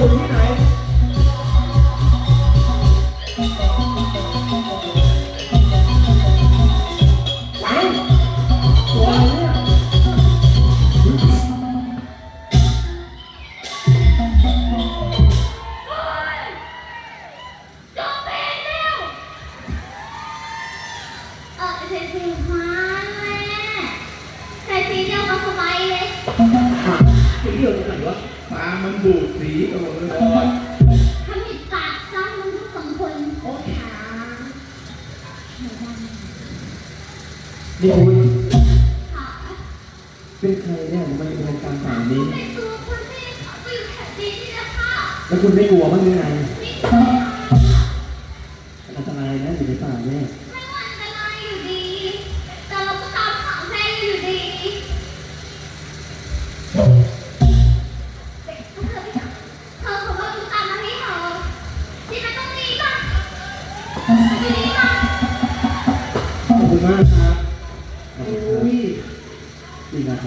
อ มันบูดสีกันหมดเลยทำให้ปากซ้ำมันทุกสองคนโอ้ขาเดี๋ยวคุณขาเป็นใครเนี่ยทำไมเป็นรายการแบบนี้เป็นตัวคนที่เขาไปอยู่แถวนี้นี่แหละค่ะแล้วคุณไม่กลัวบ้างหรือไง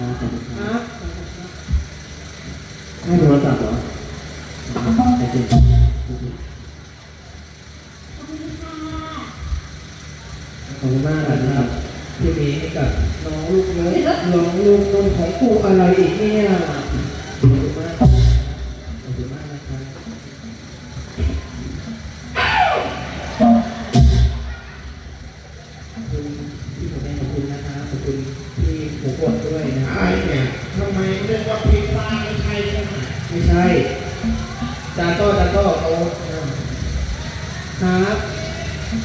ครับขอบคุณครับให้โทรศัพท์เหรอโอเคขอบคุณค่ะขอบคุณมากนะครับบที่มีให้กับน้องลูกเล็กน้องลูกนมของกูอะไรอีกเนี่ยขอบคุณมากขอบคุณมากนะครับขอบคุณพี่ผมแม่ขอบคุณนะครับขอบคุณ ที่หัวปวดด้วยนะไอ้เนี่ยทำไมเรียกว่าพิซซ่าไม่ใช่ใช่ไหมไม่ใช่จานโต้จานโต้โต๊ะครับ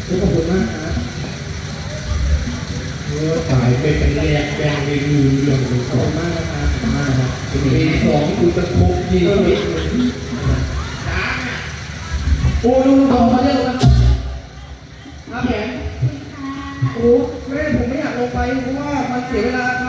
ขอบคุณมากครับเออตายไปเป็นแรกแดงไปดูเรื่องของขอบเขาคุณมากนะครับมากครับที่มีปีสองกูจะครบยี่สิบโอ้ดูเขาเขาเรียกกันครับแขนโอ้แม่ผมไม่อยากลงไปเพราะว่ามันเสียเวลาเขาขอบ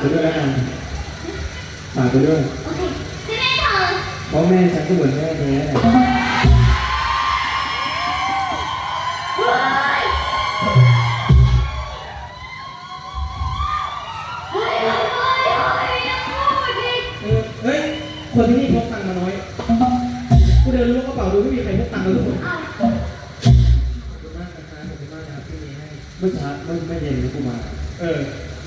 ไปด้วยแล้วกันฝากไปด้วยโอเคให้แม่เธอเพราะแม่ฉันก็เหมือนแม่แท้แหละเฮ้ยเฮ้ยเฮ้ยเฮ้ยเฮ้ยอย่าพูดดิเออเฮ้ย คนที่นี่พกตังค์มาน้อยกูเดินล้วงกระเป๋าดูไม่มีใครพกตังค์เลยทุกคนเอาขอบคุณมากนะครับขอบคุณมากนะครับที่มีให้ เมื่อเช้าเมื่อไม่เย็นนะกูมา เออ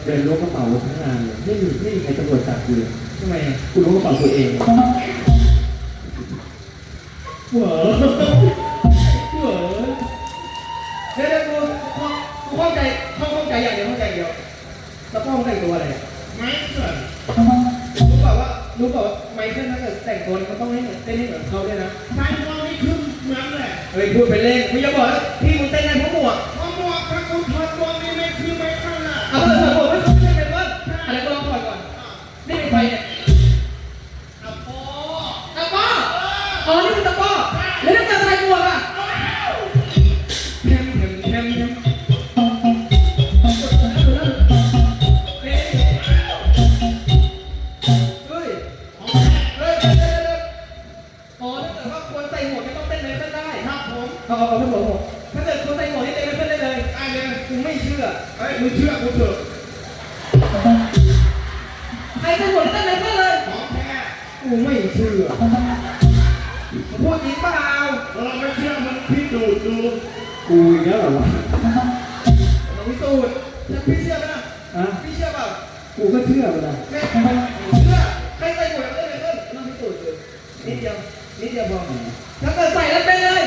เดินล้วงกระเป๋าทั้งงานเลยไม่มีไม่มีใครตำรวจจับกูเลยทำไมอะกูล้วงกระเป๋าตัวเองเหวอเหวอเดี๋ยวเดี๋ยวกูกูกูเข้าใจเข้าเข้าใจอย่างเดียวเข้าใจอย่างเดียวแล้วพ่อมึงแต่งตัวอะไรอะไม่เกิดรู้เปล่าว่ารู้เปล่าว่าไมเคิลถ้าเกิดแต่งตัวมันต้องให้เหมือนเต้นให้เหมือนเขาด้วยนะใช่ว่าไม่ขึ้นเหมือนแหละเฮ้ยพูดไปเล่นมึงอย่าบอกนะพี่มึงเต้นได้เพราะหมวก กูไม่เชื่อพูดจริงเปล่าเราไม่เชื่อมึงพี่ดูดดูกูอีกแล้วเหรอวะเราพิสูจน์แล้วพี่เชื่อไหมล่ะฮะพี่เชื่อเปล่ากูก็เชื่อไปละแม่เชื่อใครใส่หมวกแล้วเต้นเลยเต้นเราพิสูจน์เลยนิดเดียวนิดเดียวพอถ้าเกิดใส่แล้วเป็นเลย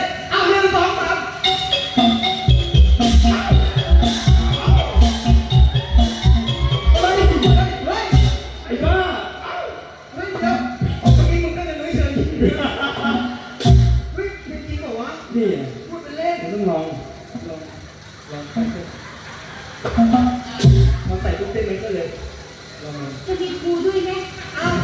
ต้องลอง ลอง ลองใส่เถอะพอใส่ปุ๊บเต้นเลยก็เลย ลองมาจะมีครูด้วยไหมอ้าว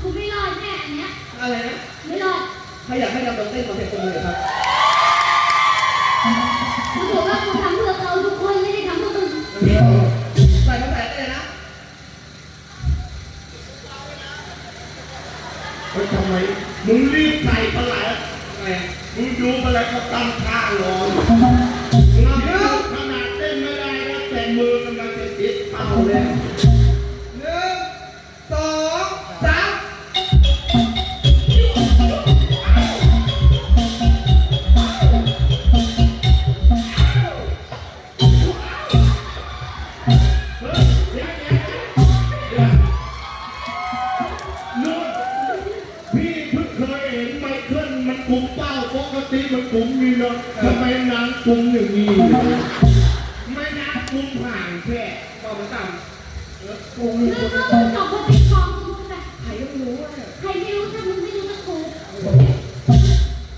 ครูไม่รอดแน่อันเนี้ย อะไรนะ ไม่รอดใครอยากให้ดำดงเต้นขอเสียงปรบมือหน่อยครับครูบอกว่าครูทำเพื่อเขาทุกคนไม่ได้ทำเพื่อมึงใส่มาใส่ได้เล เป้าปกติมันกลุ่มนี่เนาะทำไมนางกลุ่มอย่างนี้ไม่นางกลุ่มห่างแค่ต่อมาต่ำเออโกงมึเลยงก็มึงสองคนเป็นกองมึงไปใครก็ไม่รู้อะใครไม่รู้ถ้ามึงไม่รู้จะกู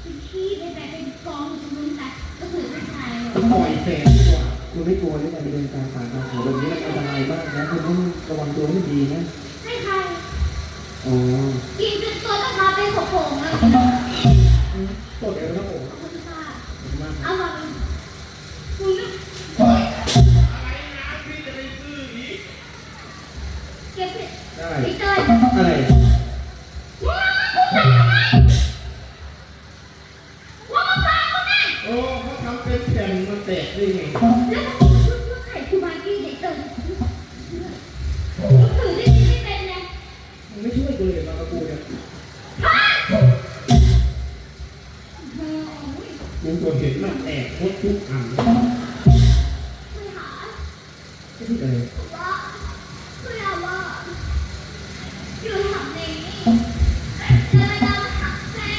เป็นขี้ไปแบบเป็นกองอยู่ตรงแต่ก็คือผู้ชายเลยปล่อยแสงดีกว่าคุณไม่กลัวที่จะไปเดินกางป่ากางเขาแบบนี้มันอันตรายมากนะคุณต้องระวังตัวให้ดีนะให้ใครอ๋อกินจนตัวต้องมาเป็นผล่ๆเล ยตดเอวนะโอ้ขอบคุณค่ะขอบคุณมากเอามาคุณนึกเฮ้ยอะไรนะพี่จะไปซื้ออีกเก็บผิดได้ พี่เต้ยอะไร มึงตัวเห็นมันแตกหมดทุกอันไม่หาไม่ไรว่าคือเราว่าอยู่แถวนี้เจอเราถักแฟน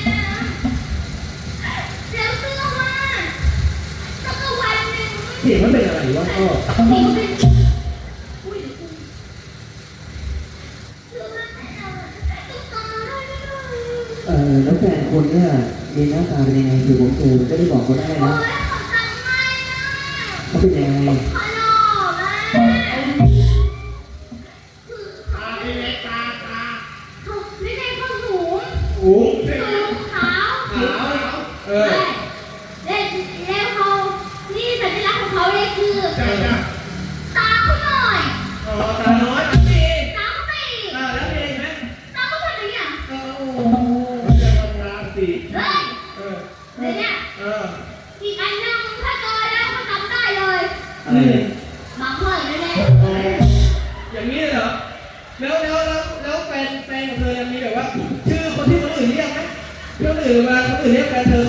แล้วเสื้อว่าสักวันหนึ่งเสียงมันเป็นอะไรวะก็นี่เป็นอุ้ยเสื้อมาแต่เราตุ๊กตาด้วยนเออแล้วแฟนคุณเนี่ย มีหน้าตาเป็นยังไงคือผมเจอจะได้บอกเขาได้โอ้นะยขอตังค์ไม่นะเขาเป็นยังไงขอ สิเฮ้ยเออเดี๋ยวเนี่ยเอออีกอันหนึงถ้าเจอแล้วเขาจำได้เลยอะไรเนี่ยบางคนเลยแหละเอออย่างนี้เหรอแล้วแล้วแล้วแล้วแฟนแฟนของเธอยังมีแบบว่า ชื่อคนที่คนอื่นเรียกไหมคนอื่นเวลาคนอื่นเรียกแฟนเธอ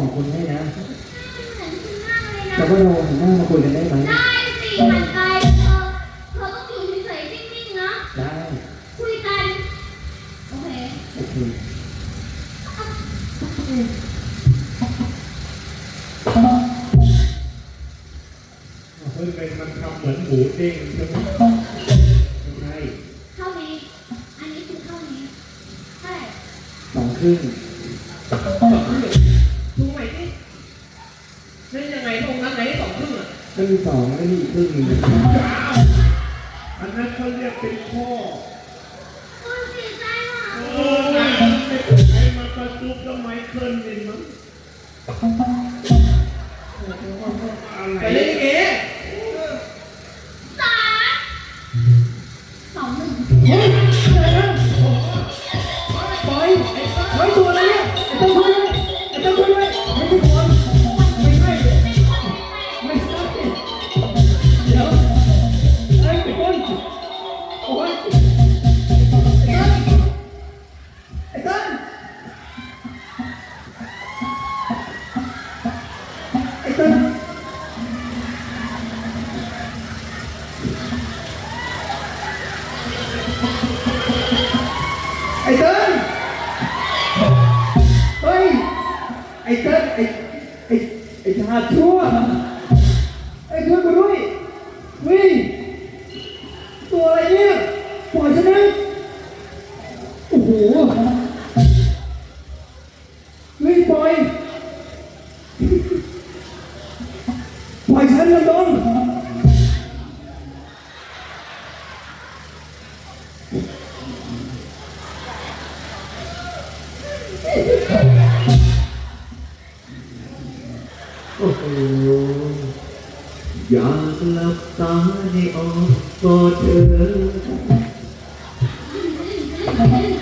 เนี่ยเดี๋ยวจะบอกคุณให้นะเหมือนคุณมากเลยนะแต่ว่าเราหันหน้ามาคุยกันได้ไหมได้สิหันไกลเธอเธอต้องอยู่เฉยๆนิ่งๆนะได้คุยกันโอเคโอเคเฮ้ยเป็นมันทำเหมือนหมูเด้งใช่ไหมไม่ใช่เท่านี้อันนี้คือเท่านี้ใช่สองครึ่ง รึ่งอะครึ่งสองแล้วมีอีครึ่งหนึ่งอันนั้นเขาเรียกเป็นข้อคุณสีใจว่ะโอ้ยไม่เป็นไรมาประจุกแล้วไมเคิลนี่มั้ง ไอ้ต้นเฮ้ย ไอ้เต้นไอ้ไอ้ไอ้ชาชั่ว ไอ้ช่วยกูด้วยวิ่งตัวอะไรเนี่ยปล่อยฉันนะ อยากหลับตาให้ออกก็เธอ